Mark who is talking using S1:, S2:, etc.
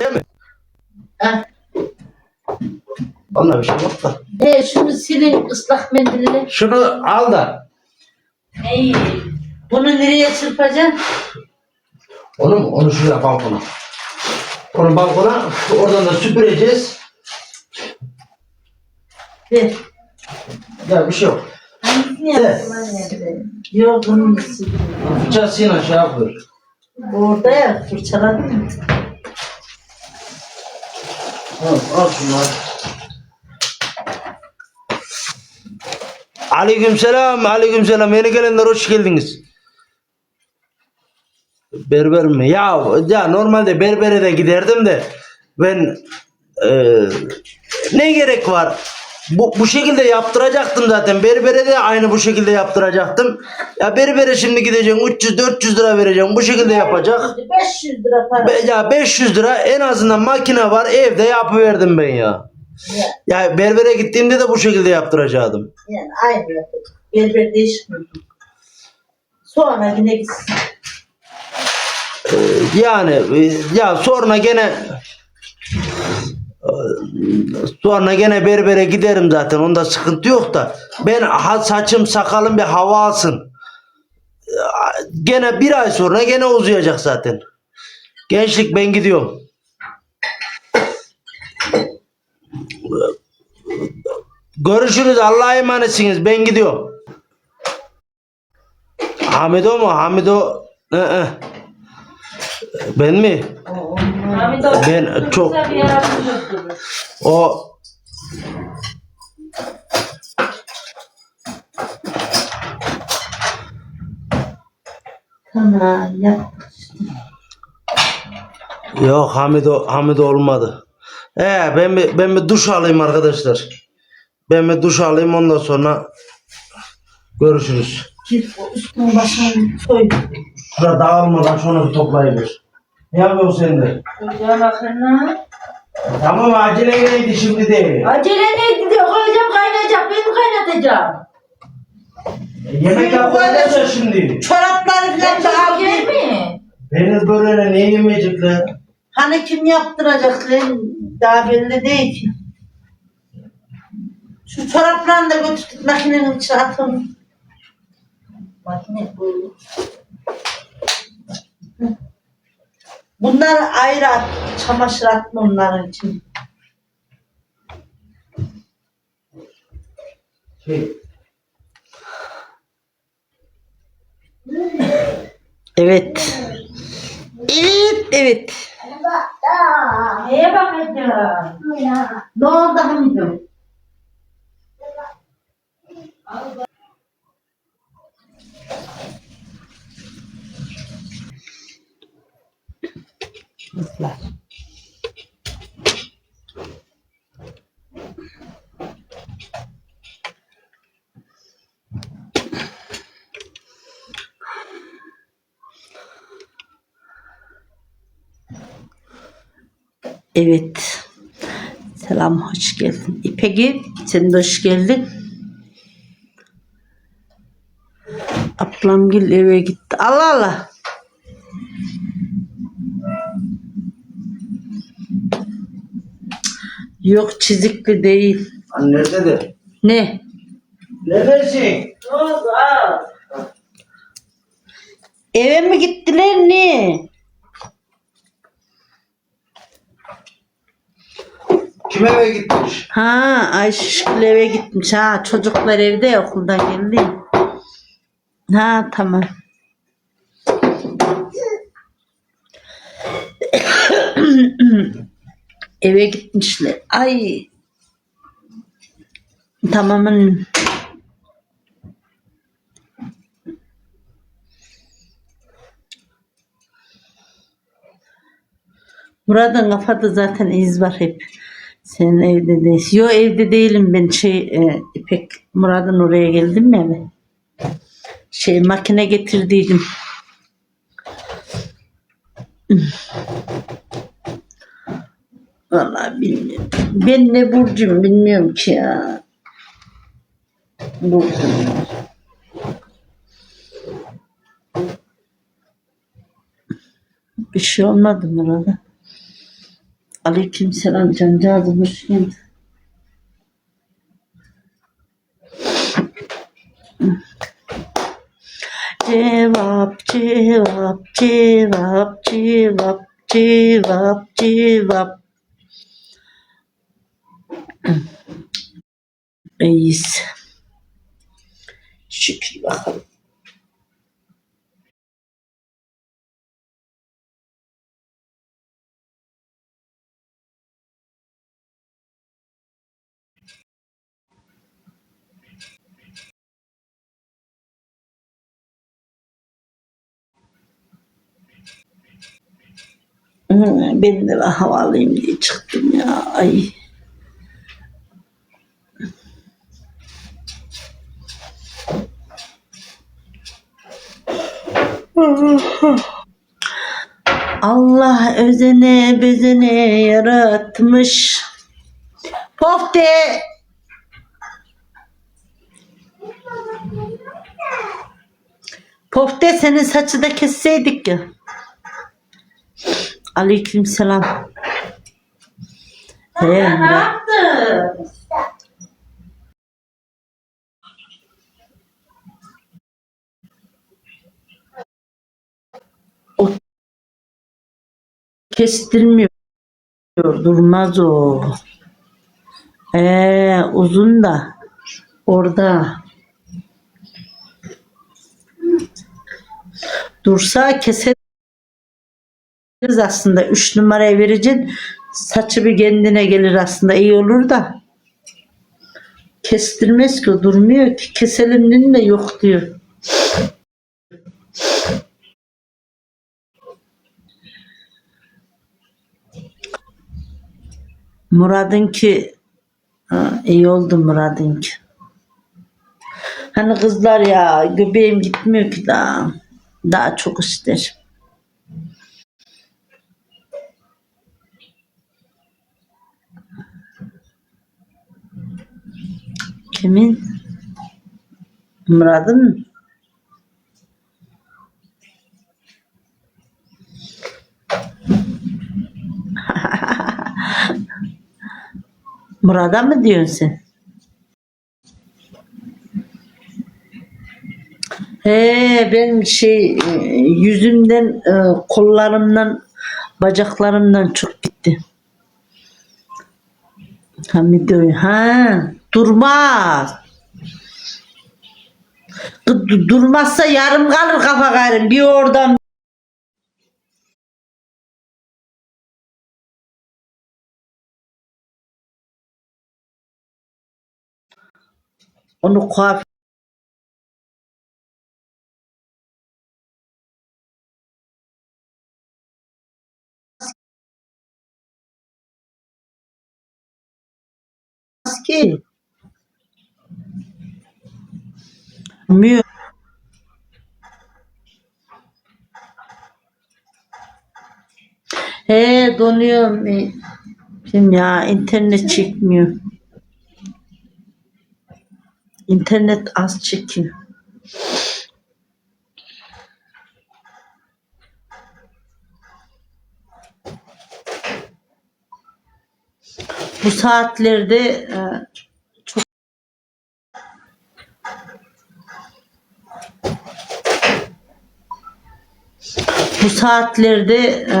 S1: değil mi?
S2: Ha.
S1: Vallahi bir şey yok da.
S2: E şunu silin ıslak mendille.
S1: Şunu al da.
S2: Neyi? Bunu nereye çırpacaksın?
S1: Onu mu? Onu şuraya balkona. Onu balkona oradan da süpüreceğiz.
S2: Ver.
S1: Ya bir şey yok.
S2: Hangisini yaptın anne? Yok bunu silin.
S1: Fırçasıyla şey yapıyor.
S2: Orada ya fırçaladın mı?
S1: Al, al şunları. Aleykümselam, aleykümselam. Yeni gelenler hoş geldiniz. Berber mi? Ya, ya normalde berbere de giderdim de ben e, ne gerek var? Bu, bu şekilde yaptıracaktım zaten. Berbere de aynı bu şekilde yaptıracaktım. Ya berbere şimdi gideceğim 300-400 lira vereceğim. Bu şekilde yapacak.
S2: 500 lira para.
S1: Be- ya 500 lira en azından makine var evde yapıverdim ben ya. Ya berbere gittiğimde de bu şekilde yaptıracaktım.
S2: Yani aynı. Berber değişmiyor. Sonra yine gitsin.
S1: Yani e, ya sonra gene sonra gene berbere giderim zaten onda sıkıntı yok da ben saçım sakalım bir hava alsın. Gene bir ay sonra gene uzayacak zaten. Gençlik ben gidiyorum. Görüşürüz Allah'a emanetsiniz ben gidiyorum. Hamido mu? Hamido hı. Ben mi? Ben çok o
S2: Tamam yap.
S1: yok Hamido Hamido olmadı. Ee ben bir, ben bir duş alayım arkadaşlar. Ben bir duş alayım ondan sonra görüşürüz. Şurada dağılmadan şunu bir toplayıver. Ne yapıyorsun sen de?
S2: Çocuğa makarna.
S1: Tamam acele neydi şimdi değil.
S2: Acele ne gidiyor? Koyacağım kaynayacak. Ben kaynatacağım.
S1: Yemek yapacağız şimdi.
S2: Çorapları falan da al gel mi?
S1: Deniz böreğine ne yemeyecekler?
S2: Hani kim yaptıracak lan? Daha belli değil ki. Şu çoraplarını da götür git makinenin içine at onu. Makine bu. Bunları ayrı at. Çamaşır atma onların için.
S1: Şey,
S3: Evet. Evet, evet.
S2: Neye bakacağım? Ne oldu Hamidum?
S3: Kızlar. Evet. Selam, hoş geldin. İpek'i, sen de hoş geldin. Ablamgil eve gitti. Allah Allah. Yok çizikli değil.
S1: Hani nerededir?
S3: Ne?
S1: Neredesin?
S2: Ne oldu? Aa.
S3: Eve mi gittiler ne?
S1: Kim eve gitmiş?
S3: Ha Ayşişkil eve gitmiş. Ha çocuklar evde ya, okuldan geldi. Ha tamam. Eve gitmişler. Ay. Tamamın. Murat'ın kafada zaten iz var hep. Senin evde değilsin. Yo evde değilim ben şey e, İpek Murat'ın oraya geldim mi eve? Şey makine getirdiydim. Vallahi bilmiyorum. Ben ne burcum bilmiyorum ki ya. Burcum. Bir şey olmadı Murat'a. Aleyküm selam cancağızım hoş geldin. Cevap, cevap, cevap, cevap, cevap, cevap. İyiyiz. Şükür bakalım. Hmm, Ben de hava alayım diye çıktım ya. Ay. Allah özene bezene yaratmış. Pofte. Pofte senin saçı da kesseydik ya. Aleyküm selam. He, Murat.
S2: yaptın?
S3: Kestirmiyor. Durmaz o. Ee, uzun da orada. Dursa keseriz aslında. Üç numaraya vereceksin. Saçı bir kendine gelir aslında. iyi olur da. Kestirmez ki durmuyor ki. Keselim de yok diyor. Murad'ınki ha, iyi oldu Murad'ınki. Hani kızlar ya göbeğim gitmiyor ki daha. Daha çok ister. Kimin? Murad'ın mı? Murad'a mı diyorsun sen? He ben şey e, yüzümden e, kollarımdan bacaklarımdan çok gitti. Ha videoyu ha durmaz. Du- Durmazsa yarım kalır kafa gayrım. Bir oradan onu ki. Bilmiyorum. He donuyorum. E, Şimdi ya internet çekmiyor. İnternet az çekiyor. Bu saatlerde e, çok bu saatlerde e,